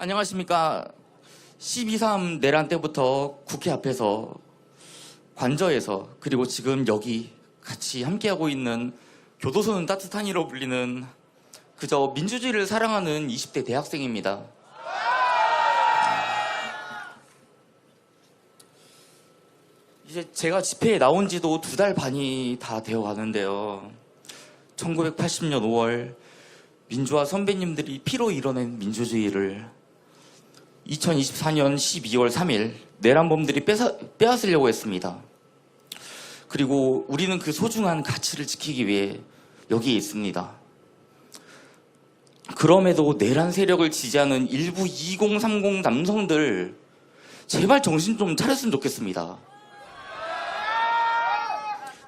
안녕하십니까. 12.3 내란 때부터 국회 앞에서 관저에서 그리고 지금 여기 같이 함께하고 있는 교도소는 따뜻하니로 불리는 그저 민주주의를 사랑하는 20대 대학생입니다. 이제 제가 집회에 나온 지도 두 달 반이 다 되어 가는데요. 1980년 5월 민주화 선배님들이 피로 이뤄낸 민주주의를 2024년 12월 3일 내란범들이 뺏어, 빼앗으려고 했습니다. 그리고 우리는 그 소중한 가치를 지키기 위해 여기에 있습니다. 그럼에도 내란 세력을 지지하는 일부 2030 남성들 제발 정신 좀 차렸으면 좋겠습니다.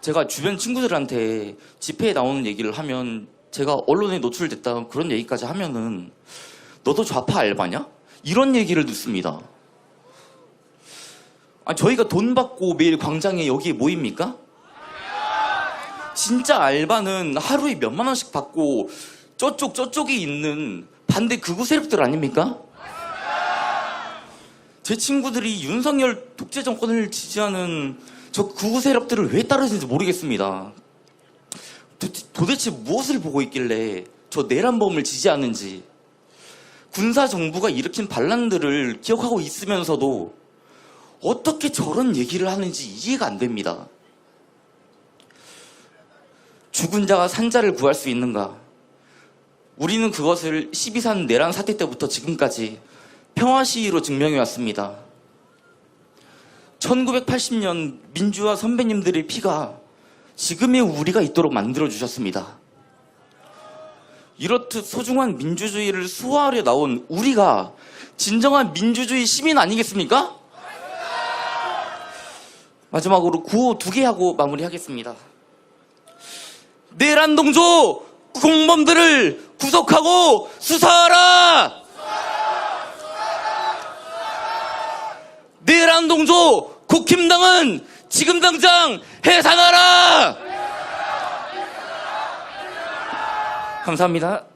제가 주변 친구들한테 집회에 나오는 얘기를 하면 제가 언론에 노출됐다 그런 얘기까지 하면은 너도 좌파 알바냐? 이런 얘기를 듣습니다. 아, 저희가 돈 받고 매일 광장에 여기에 모입니까? 진짜 알바는 하루에 몇만 원씩 받고 저쪽 저쪽에 있는 반대 극우 세력들 아닙니까? 제 친구들이 윤석열 독재 정권을 지지하는 저 극우 세력들을 왜 따르는지 모르겠습니다. 도, 도대체 무엇을 보고 있길래 저 내란범을 지지하는지 군사 정부가 일으킨 반란들을 기억하고 있으면서도 어떻게 저런 얘기를 하는지 이해가 안 됩니다. 죽은 자가 산자를 구할 수 있는가? 우리는 그것을 12산 내란 사태 때부터 지금까지 평화 시위로 증명해 왔습니다. 1980년 민주화 선배님들의 피가 지금의 우리가 있도록 만들어 주셨습니다. 이렇듯 소중한 민주주의를 수호하려 나온 우리가 진정한 민주주의 시민 아니겠습니까? 마지막으로 구호 두 개 하고 마무리하겠습니다. 내란 동조 공범들을 구속하고 수사하라! 내란 동조 국힘당은 지금 당장 해산하라! 감사합니다.